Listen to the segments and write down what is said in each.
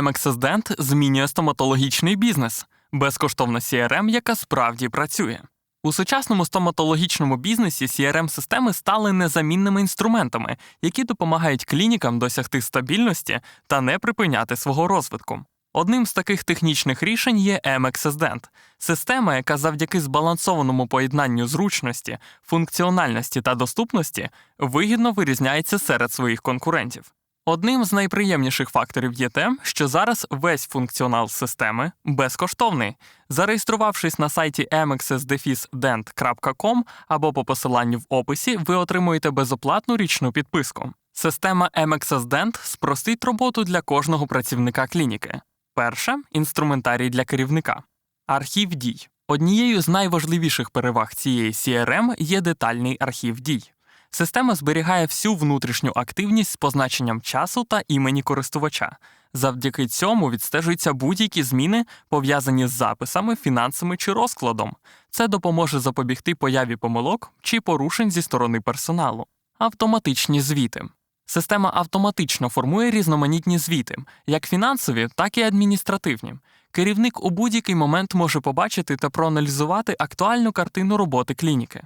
MXS Dent змінює стоматологічний бізнес, безкоштовна CRM, яка справді працює. У сучасному стоматологічному бізнесі CRM-системи стали незамінними інструментами, які допомагають клінікам досягти стабільності та не припиняти свого розвитку. Одним з таких технічних рішень є MXS Dent – система, яка завдяки збалансованому поєднанню зручності, функціональності та доступності вигідно вирізняється серед своїх конкурентів. Одним з найприємніших факторів є те, що зараз весь функціонал системи безкоштовний. Зареєструвавшись на сайті mxsdefisdent.com або по посиланню в описі, ви отримуєте безоплатну річну підписку. Система MXS Dent спростить роботу для кожного працівника клініки. Перше інструментарій для керівника. Архів дій. Однією з найважливіших переваг цієї CRM є детальний архів дій. Система зберігає всю внутрішню активність з позначенням часу та імені користувача. Завдяки цьому відстежуються будь-які зміни, пов'язані з записами, фінансами чи розкладом. Це допоможе запобігти появі помилок чи порушень зі сторони персоналу. Автоматичні звіти. Система автоматично формує різноманітні звіти, як фінансові, так і адміністративні. Керівник у будь-який момент може побачити та проаналізувати актуальну картину роботи клініки.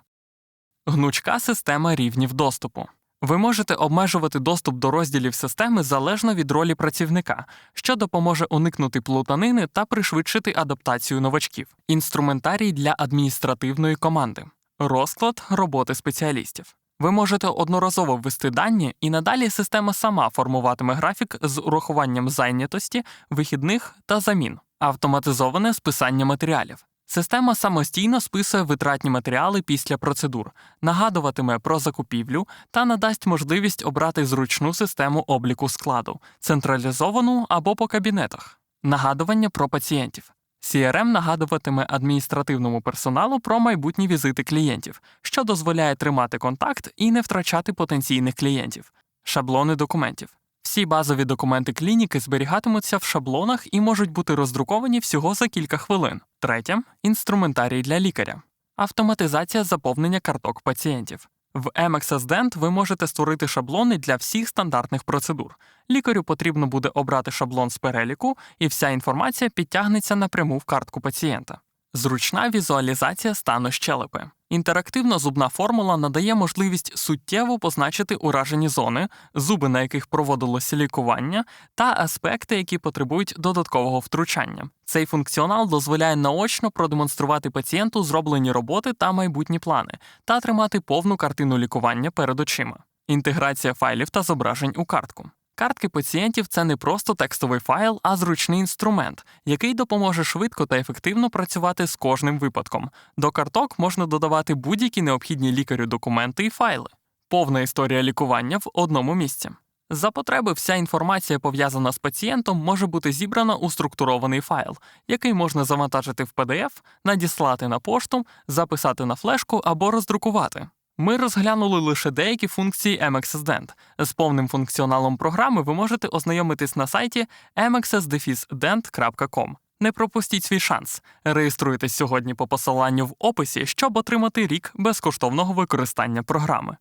Гнучка система рівнів доступу. Ви можете обмежувати доступ до розділів системи залежно від ролі працівника, що допоможе уникнути плутанини та пришвидшити адаптацію новачків. Інструментарій для адміністративної команди. Розклад роботи спеціалістів. Ви можете одноразово ввести дані, і надалі система сама формуватиме графік з урахуванням зайнятості, вихідних та замін, автоматизоване списання матеріалів. Система самостійно списує витратні матеріали після процедур, нагадуватиме про закупівлю та надасть можливість обрати зручну систему обліку складу, централізовану або по кабінетах, нагадування про пацієнтів. CRM нагадуватиме адміністративному персоналу про майбутні візити клієнтів, що дозволяє тримати контакт і не втрачати потенційних клієнтів, шаблони документів. Всі базові документи клініки зберігатимуться в шаблонах і можуть бути роздруковані всього за кілька хвилин. Третє інструментарій для лікаря, автоматизація заповнення карток пацієнтів. В MXS Dent ви можете створити шаблони для всіх стандартних процедур. Лікарю потрібно буде обрати шаблон з переліку, і вся інформація підтягнеться напряму в картку пацієнта. Зручна візуалізація стану щелепи. Інтерактивна зубна формула надає можливість суттєво позначити уражені зони, зуби, на яких проводилося лікування, та аспекти, які потребують додаткового втручання. Цей функціонал дозволяє наочно продемонструвати пацієнту зроблені роботи та майбутні плани, та тримати повну картину лікування перед очима. Інтеграція файлів та зображень у картку. Картки пацієнтів це не просто текстовий файл, а зручний інструмент, який допоможе швидко та ефективно працювати з кожним випадком. До карток можна додавати будь-які необхідні лікарю документи і файли. Повна історія лікування в одному місці. За потреби вся інформація, пов'язана з пацієнтом, може бути зібрана у структурований файл, який можна завантажити в PDF, надіслати на пошту, записати на флешку або роздрукувати. Ми розглянули лише деякі функції MXSDent. З повним функціоналом програми ви можете ознайомитись на сайті mxsdefisdent.com. Не пропустіть свій шанс. Реєструйтесь сьогодні по посиланню в описі, щоб отримати рік безкоштовного використання програми.